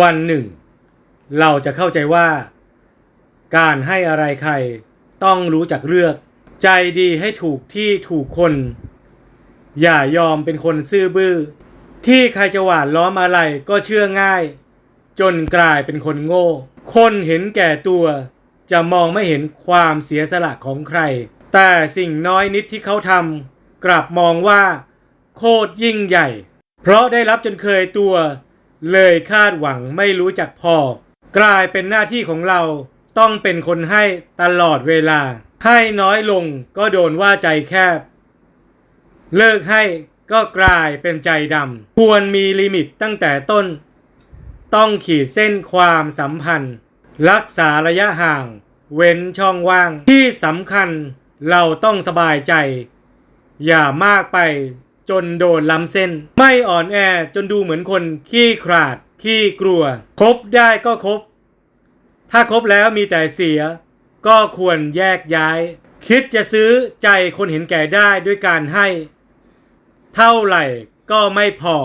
วันหนึ่ง เราจะเข้าใจว่า การให้อะไรใครต้องรู้จักเลือก ใจดีให้ถูกที่ถูกคน อย่ายอมเป็นคนซื่อบื้อ ที่ใครจะหวานล้อมอะไรก็เชื่อง่าย จนกลายเป็นคนโง่ คนเห็นแก่ตัว จะมองไม่เห็นความเสียสละของใคร แต่สิ่งน้อยนิดที่เขาทำกลับมองว่า โคตรยิ่งใหญ่ เพราะได้รับจนเคยตัว เลยคาดหวังไม่รู้จักพอ กลายเป็นหน้าที่ของเราต้องเป็นคนให้ตลอดเวลา ให้น้อยลงก็โดนว่าใจแคบ เลิกให้ก็กลายเป็นใจดำควรมีลิมิตตั้งแต่ต้น ต้องขีดเส้นความสัมพันธ์ รักษาระยะห่าง เว้นช่องว่างที่สำคัญเราต้องสบายใจ อย่ามากไป จนโดนล้ำเส้น ไม่อ่อนแอจนดูเหมือนคนขี้ขลาด ขี้กลัว คบได้ก็คบ ถ้าคบแล้วมีแต่เสีย ก็ควรแยกย้าย คิดจะซื้อใจคนเห็นแก่ได้ด้วยการให้ เท่าไหร่ก็ไม่พอ